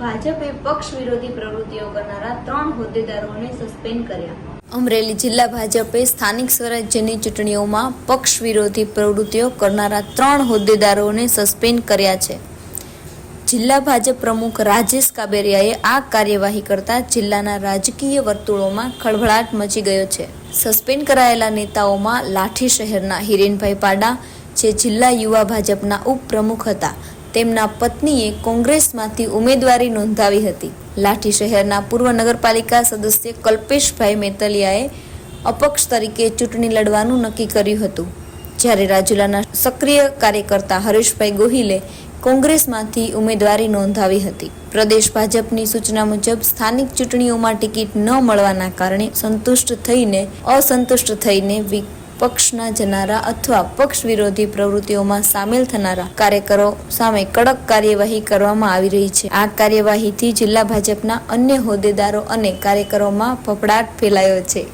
ભાજપે પક્ષ વિરોધી પ્રવૃત્તિઓ કરનારા ત્રણ હોદ્દેદારોને સસ્પેન્ડ કર્યા. અમરેલી જિલ્લા ભાજપે સ્થાનિક સ્વરાજ્યની ચૂંટણીઓમાં પક્ષ વિરોધી પ્રવૃત્તિઓ કરનારા ત્રણ હોદ્દેદારોને સસ્પેન્ડ કર્યા છે. જિલ્લા ભાજપ પ્રમુખ રાજેશ કાબેરિયાએ આ કાર્યવાહી કરતા જિલ્લાના રાજકીય વર્તુળોમાં ખળભળાટ મચી ગયો છે. સસ્પેન્ડ કરાયેલા નેતાઓમાં લાઠી શહેરના હિરેનભાઈ પાડા, જે જિલ્લા યુવા ભાજપના ઉપપ્રમુખ હતા તેમના પત્નીએ કોંગ્રેસમાંથી ઉમેદવારી નોંધાવી હતી. લાઠી શહેરના પૂર્વ નગરપાલિકા સદસ્ય કલ્પેશભાઈ મેતલિયાએ અપક્ષ તરીકે ચૂંટણી લડવાનું નક્કી કર્યું હતું. જ્યારે રાજુલાના સક્રિય કાર્યકર્તા હરેશભાઈ ગોહિલે કોંગ્રેસમાંથી ઉમેદવારી નોંધાવી હતી. પ્રદેશ ભાજપની સૂચના મુજબ સ્થાનિક ચૂંટણીઓમાં ટિકિટ ન મળવાના કારણે સંતુષ્ટ થઈને અસંતુષ્ટ થઈને વિપક્ષના જનારા અથવા પક્ષ વિરોધી પ્રવૃત્તિઓમાં સામેલ થનારા કાર્યકરો સામે કડક કાર્યવાહી કરવામાં આવી રહી છે. આ કાર્યવાહીથી જિલ્લા ભાજપના અન્ય હોદ્દેદારો અને કાર્યકરોમાં ફફડાટ ફેલાયો છે.